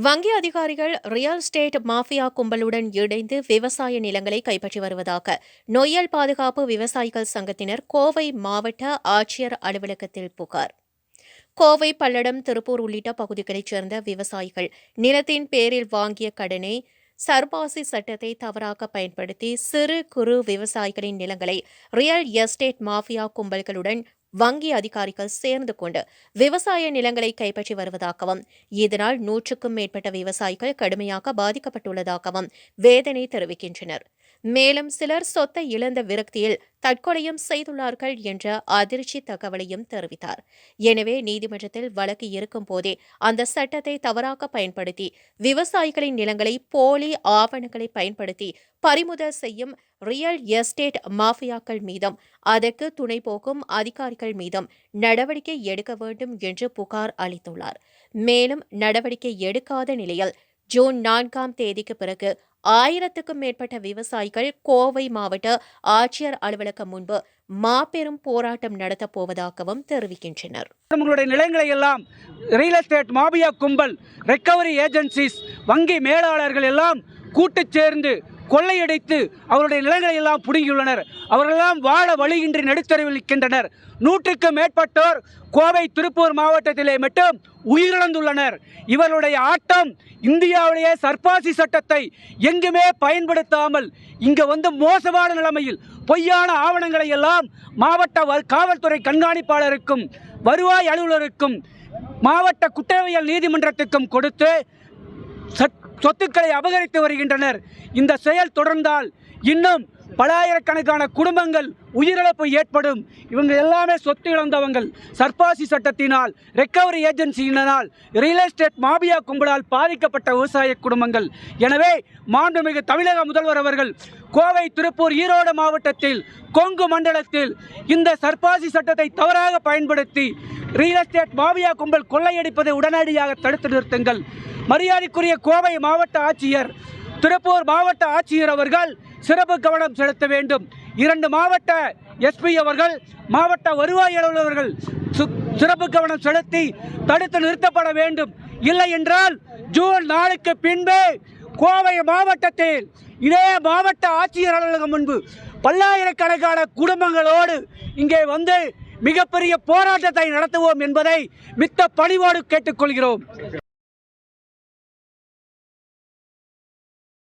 வங்கி அதிகாரிகள் real estate mafia கும்பலுடன் இணைந்து விவசாய நிலங்களை கைப்பற்றி வருவதாக நொய்யல் பாதுகாப்பு விவசாயிகள் சங்கத்தினர் கோவை மாவட்ட ஆட்சியர் அலுவலகத்தில் புகார். கோவை பல்லடம் திருப்பூர் உள்ளிட்ட பகுதிகளைச் சேர்ந்த விவசாயிகள் நிலத்தின் பேரில் வாங்கிய கடனை சர்பாசி சட்டத்தை தவறாக பயன்படுத்தி சிறு குறு விவசாயிகளின் நிலங்களை ரியல் எஸ்டேட் மாஃபியா கும்பல்களுடன் வங்கி அதிகாரிகள் சேர்ந்து கொண்டு விவசாய நிலங்களை கைப்பற்றி வருவதாகவும் இதனால் நூற்றுக்கும் மேற்பட்ட விவசாயிகள் கடுமையாக பாதிக்கப்பட்டுள்ளதாகவும் வேதனை தெரிவிக்கின்றனர். மேலும் சிலர் சொத்தை இழந்த விரக்தியில் தற்கொலையும் செய்துள்ளார்கள் என்ற அதிர்ச்சி தகவலையும் தெரிவித்தார். எனவே நீதிமன்றத்தில் வழக்கு இருக்கும் போதே அந்த சட்டத்தை தவறாக பயன்படுத்தி விவசாயிகளின் நிலங்களை போலி ஆவணங்களை பயன்படுத்தி பறிமுதல் செய்யும் ரியல் எஸ்டேட் மாஃபியாக்கள் மீதும் அதற்கு துணை போக்கும் அதிகாரிகள் மீதும் நடவடிக்கை எடுக்க வேண்டும் என்று புகார் அளித்துள்ளார். மேலும் நடவடிக்கை எடுக்காத நிலையில் ஜூன் நான்காம் தேதிக்கு பிறகு ஆயிரத்துக்கும் மேற்பட்ட விவசாயிகள் கோவை மாவட்ட ஆட்சியர் அலுவலகம் முன்பு மாபெரும் போராட்டம் நடத்தப் போவதாகவும் தெரிவிக்கின்றனர். உங்களுடைய நிலங்களை எல்லாம் ரியல் எஸ்டேட் மாபியா கும்பல் ரெக்கவரி ஏஜென்சிஸ் வங்கி மேலாளர்கள் எல்லாம் கூட்டு சேர்ந்து கொள்ளையடித்து அவருடைய நிலங்களை எல்லாம் பிடுங்கியுள்ளனர். அவர்களெல்லாம் வாழ வழியின்றி நடுத்தரவில் இருக்கின்றனர் நூற்றுக்கும் மேற்பட்டோர் கோவை திருப்பூர் மாவட்டத்திலே மட்டும் உயிரிழந்துள்ளனர். இவருடைய ஆட்டம் இந்தியாவுடைய சர்பாசி சட்டத்தை எங்குமே பயன்படுத்தாமல் இங்கே வந்து மோசமான நிலைமையில் பொய்யான ஆவணங்களை எல்லாம் மாவட்ட வ- காவல்துறை கண்காணிப்பாளருக்கும் வருவாய் அலுவலருக்கும் மாவட்ட குற்றவியல் நீதிமன்றத்துக்கும் கொடுத்து சட்- சொத்துக்களை அபகரித்து வருகின்றனர். இந்த செயல் தொடர்ந்தால் இன்னும் பலாயிரக்கணக்கான குடும்பங்கள் உயிரிழப்பு ஏற்படும். இவங்க எல்லாமே சொத்து இழந்தவங்கள். சர்பாசி சட்டத்தினால் ரெக்கவரி ஏஜென்சியினால் ரியல் எஸ்டேட் மாபியா கும்பலால் பாதிக்கப்பட்ட விவசாய குடும்பங்கள். எனவே மாண்புமிகு தமிழக முதல்வர் அவர்கள் கோவை திருப்பூர் ஈரோடு மாவட்டத்தில் கொங்கு மண்டலத்தில் இந்த சர்பாசி சட்டத்தை தவறாக பயன்படுத்தி ரியல் எஸ்டேட் மாபியா கும்பல் கொள்ளையடிப்பதை உடனடியாக தடுத்து நிறுத்துங்கள். மரியாதைக்குரிய கோவை மாவட்ட ஆட்சியர் திருப்பூர் மாவட்ட ஆட்சியர் அவர்கள் சிறப்பு கவனம் செலுத்த வேண்டும். இரண்டு மாவட்ட எஸ்பி அவர்கள் மாவட்ட வருவாய் அலுவலர்கள் சு- சிறப்பு கவனம் செலுத்தி தடுத்து நிறுத்தப்பட வேண்டும். இல்லை என்றால் ஜூன் நாளுக்கு பின்பு கோவை மாவட்டத்தில் இதே மாவட்ட ஆட்சியர் அலுவலகம் முன்பு பல்லாயிரக்கணக்கான குடும்பங்களோடு இங்கே வந்து மிகப்பெரிய போராட்டத்தை நடத்துவோம் என்பதை மித்த பணிவோடு கேட்டுக்கொள்கிறோம்.